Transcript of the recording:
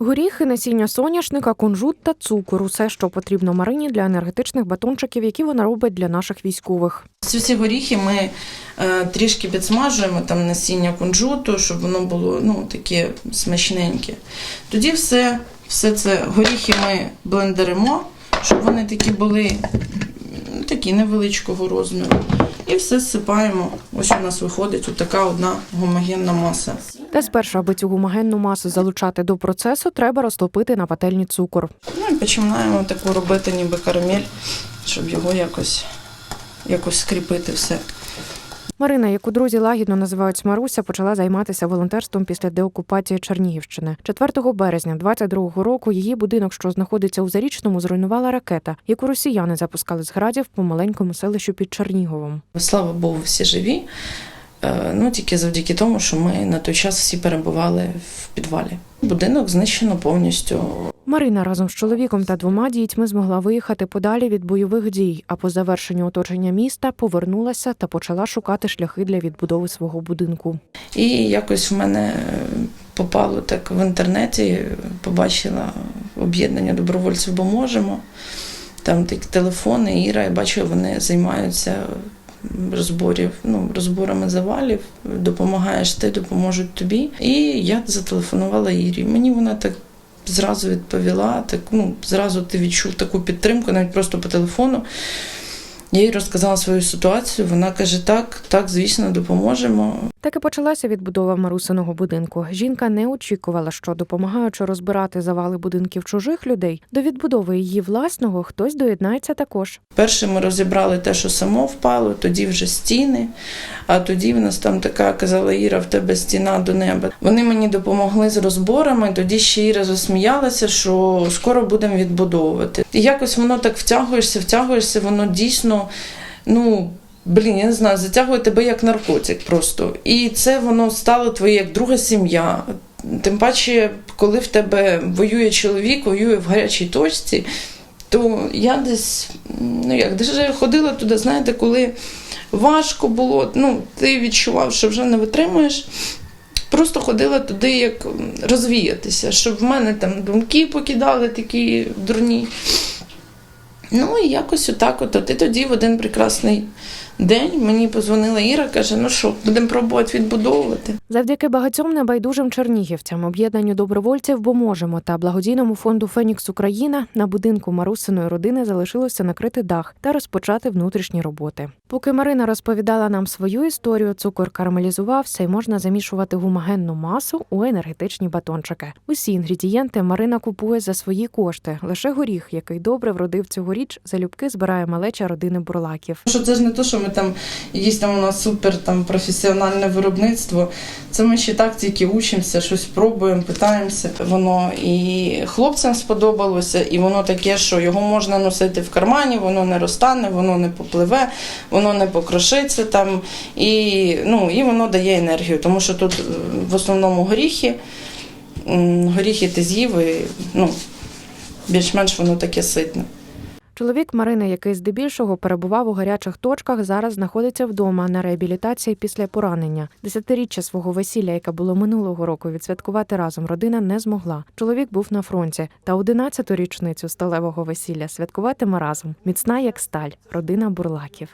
Горіхи, насіння соняшника, кунжут та цукор усе, що потрібно Марині для енергетичних батончиків, які вона робить для наших військових. Ці всі горіхи ми е, трішки підсмажуємо, там насіння кунжуту, щоб воно було ну, таке смачненьке. Тоді все, все це горіхи ми блендеримо, щоб вони такі були м, такі невеличкого розміру. І все зсипаємо. Ось у нас виходить така одна гомогенна маса. Та спершу, аби цю гомогенну масу залучати до процесу, треба розтопити на пательні цукор. Ну і починаємо таку робити ніби карамель, щоб його якось, якось скріпити все. Марина, яку друзі лагідно називають Маруся, почала займатися волонтерством після деокупації Чернігівщини. 4 березня 22-го року її будинок, що знаходиться у Зарічному, зруйнувала ракета, яку росіяни запускали з градів по маленькому селищу під Черніговом. Слава Богу, всі живі. Е, Ну, тільки завдяки тому, що ми на той час всі перебували в підвалі. Будинок знищено повністю. Марина разом з чоловіком та двома дітьми змогла виїхати подалі від бойових дій, а по завершенню оточення міста повернулася та почала шукати шляхи для відбудови свого будинку. І якось в мене е, попало так в інтернеті, побачила об'єднання добровольців, бо можемо. Там такі телефони, Іра, я бачу, вони займаються розборів, ну, розборами завалів, допомагаєш ти, допоможуть тобі. І я зателефонувала Ірі. Мені вона так зразу відповіла, так, ну, зразу ти відчув таку підтримку, навіть просто по телефону. Я їй розказала свою ситуацію. Вона каже: так, так, звісно, допоможемо. Так і почалася відбудова Марусиного будинку. Жінка не очікувала, що допомагаючи розбирати завали будинків чужих людей, до відбудови її власного хтось доєднається також. Перше ми розібрали те, що само впало, тоді вже стіни. А тоді в нас там така казала Іра, в тебе стіна до неба. Вони мені допомогли з розборами. Тоді ще Іра засміялася, що скоро будемо відбудовувати. І якось воно так втягуєшся, втягуєшся, воно дійсно, ну. Блін, я не знаю, затягує тебе як наркотик просто. І це воно стало твоє як друга сім'я. Тим паче, коли в тебе воює чоловік, воює в гарячій точці, то я десь, ну як, даже ходила туди, знаєте, коли важко було, ну, ти відчував, що вже не витримуєш. Просто ходила туди, як розвіятися, щоб в мене там думки покидали такі дурні. Ну і якось отак, от, і тоді в один прекрасний день мені позвонила Іра, каже: ну що, будемо пробувати відбудовувати. Завдяки багатьом небайдужим чернігівцям, об'єднанню добровольців «Бо можемо» та благодійному фонду Фенікс Україна на будинку Марусиної родини залишилося накрити дах та розпочати внутрішні роботи. Поки Марина розповідала нам свою історію, цукор карамелізувався і можна замішувати гумагенну масу у енергетичні батончики. Усі інгредієнти Марина купує за свої кошти. Лише горіх, який добре вродив цьогоріч, залюбки збирає малеча родини бурлаків. Що це ж не то, що ми там є там у нас супер там професіональне виробництво. Це ми ще так тільки учимося, щось пробуємо, питаємося. Воно і хлопцям сподобалося, і воно таке, що його можна носити в кармані, воно не розтане, воно не попливе, воно не покрошиться там, і, ну, і воно дає енергію, тому що тут в основному горіхи. Горіхи ти з'їв і ну, більш-менш воно таке ситне. Чоловік Марини, який здебільшого перебував у гарячих точках, зараз знаходиться вдома на реабілітації після поранення. Десятиріччя свого весілля, яке було минулого року, відсвяткувати разом родина не змогла. Чоловік був на фронті, та одинадцяту річницю сталевого весілля святкуватиме разом. Міцна як сталь, родина бурлаків.